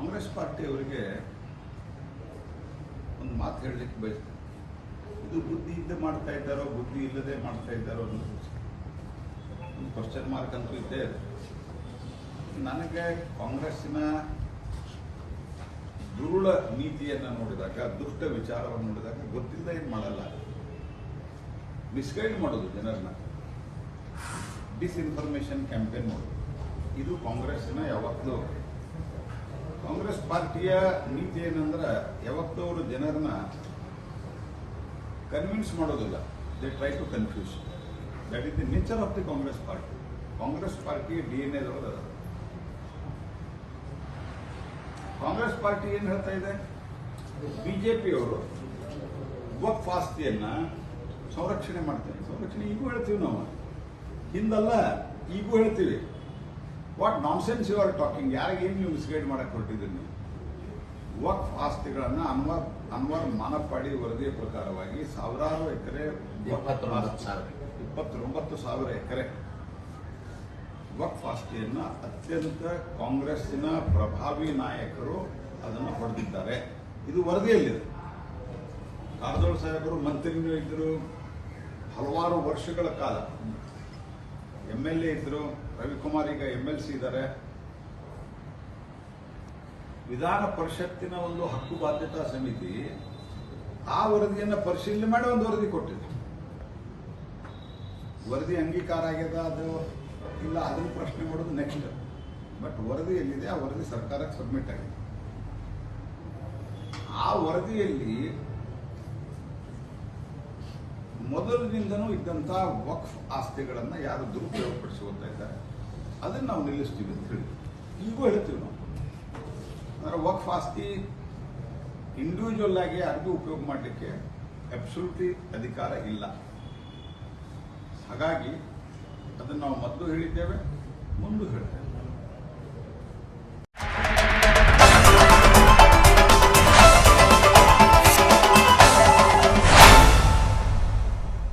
ಕಾಂಗ್ರೆಸ್ ಪಾರ್ಟಿಯವರಿಗೆ ಒಂದು ಮಾತು ಹೇಳಲಿಕ್ಕೆ ಬಯಸ್ತೇನೆ. ಇದು ಬುದ್ಧಿ ಇದ್ದೇ ಮಾಡ್ತಾ ಇದ್ದಾರೋ, ಬುದ್ಧಿ ಇಲ್ಲದೆ ಮಾಡ್ತಾ ಇದ್ದಾರೋ ಅನ್ನೋದು ಒಂದು ಕ್ವಶನ್ ಮಾರ್ಕ್ ಅಂತೂ ಇದ್ದೇ ಇದೆ. ನನಗೆ ಕಾಂಗ್ರೆಸ್ಸಿನ ದುರುಳ ನೀತಿಯನ್ನು ನೋಡಿದಾಗ, ದುಷ್ಟ ವಿಚಾರವನ್ನು ನೋಡಿದಾಗ ಗೊತ್ತಿಲ್ಲ ಏನು ಮಾಡಲ್ಲ. ಮಿಸ್ಗೈಡ್ ಮಾಡೋದು ಜನರನ್ನ. ಡಿಸ್ಇನ್ಫಾರ್ಮೇಷನ್ ಕ್ಯಾಂಪೇನ್ ಮಾಡೋದು. ಇದು ಕಾಂಗ್ರೆಸ್ಸಿನ ಯಾವತ್ತೂ ಕಾಂಗ್ರೆಸ್ ಪಾರ್ಟಿಯ ನೀತಿ ಏನಂದ್ರೆ ಯಾವತ್ತೂ ಅವರು ಜನರನ್ನ ಕನ್ವಿನ್ಸ್ ಮಾಡೋದಿಲ್ಲ. They try to confuse that is the nature of the Congress party Congress party D ಎನ್ ಅದ ಕಾಂಗ್ರೆಸ್ ಪಾರ್ಟಿ ಏನು ಹೇಳ್ತಾ ಇದೆ? ಬಿಜೆಪಿಯವರು ವಕ್ಫ್ ಆಸ್ತಿಯನ್ನ ಸಂರಕ್ಷಣೆ ಮಾಡ್ತಾರೆ. ಸಂರಕ್ಷಣೆ ಈಗೂ ಹೇಳ್ತೀವಿ ನಾವು. ಹಿಂದಲ್ಲ ಈಗೂ ಹೇಳ್ತೀವಿ. What nonsense you are talking ಯಾರಿಗೇನು ನೀವು ಮಿಸ್ಗೈಡ್ ಮಾಡಕ್ಕೆ ಹೊರಟಿದ್ದೀರಿ ನೀವು ವಕ್ಫ್ ಆಸ್ತಿಗಳನ್ನು ಅನ್ವರ್ ಅನ್ವರ್ ಮಾನಪ್ಪಾಡಿ ವರದಿಯ ಪ್ರಕಾರವಾಗಿ ಸಾವಿರಾರು ಎಕರೆ. ಇಪ್ಪತ್ತೊಂಬತ್ತು ಸಾವಿರ. ಎಕರೆ ವಕ್ಫ್ ಆಸ್ತಿಯನ್ನು ಅತ್ಯಂತ ಕಾಂಗ್ರೆಸ್ಸಿನ ಪ್ರಭಾವಿ ನಾಯಕರು ಅದನ್ನು ಹೊಡೆದಿದ್ದಾರೆ. ಇದು ವರದಿಯಲ್ಲಿದೆ. ಕಾರದೋಳ ಸಾಹೇಬರು ಮಂತ್ರಿನೂ ಇದ್ದರು ಹಲವಾರು ವರ್ಷಗಳ ಕಾಲ. ಎಂ ಎಲ್ ಎ ಇದ್ರು, ರವಿಕುಮಾರ್ ಈಗ ಎಂ ಎಲ್ ಸಿ ಇದ್ದಾರೆ ವಿಧಾನ ಪರಿಷತ್ತಿನ ಒಂದು ಹಕ್ಕು ಬಾಧ್ಯತಾ ಸಮಿತಿ ಆ ವರದಿಯನ್ನು ಪರಿಶೀಲನೆ ಮಾಡಿ ಒಂದು ವರದಿ ಕೊಟ್ಟಿದೆ. ವರದಿ ಅಂಗೀಕಾರ ಆಗ್ಯದ ಅದು ಇಲ್ಲ ಅದನ್ನು ಪ್ರಶ್ನೆ ಮಾಡೋದು ನೆಕ್ಸ್ಟ್ ಬಟ್ ವರದಿ ಎಲ್ಲಿದೆ? ಆ ವರದಿ ಸರ್ಕಾರಕ್ಕೆ ಸಬ್ಮಿಟ್ ಆಗಿದೆ. ಆ ವರದಿಯಲ್ಲಿ ಮೊದಲಿನಿಂದನೂ ಇದ್ದಂಥ ವಕ್ಫ್ ಆಸ್ತಿಗಳನ್ನು ಯಾರು ದುರುಪಯೋಗಪಡಿಸುವಂತ ಇದ್ದಾರೆ ಅದನ್ನು ನಾವು ನಿಲ್ಲಿಸ್ತೀವಿ ಅಂತ ಹೇಳಿ ಈಗೂ ಹೇಳ್ತೀವಿ ನಾವು. ಅಂದರೆ ವಕ್ಫ್ ಆಸ್ತಿ ಇಂಡಿವಿಜುವಲ್ ಆಗಿ ಯಾರಿಗೂ ಉಪಯೋಗ ಮಾಡಲಿಕ್ಕೆ ಅಬ್ಸಲ್ಯೂಟ್ಲಿ ಅಧಿಕಾರ ಇಲ್ಲ. ಹಾಗಾಗಿ ಅದನ್ನು ನಾವು ಮೊದಲು ಹೇಳಿದ್ದೇವೆ, ಮುಂದೂ ಹೇಳ್ತೇವೆ.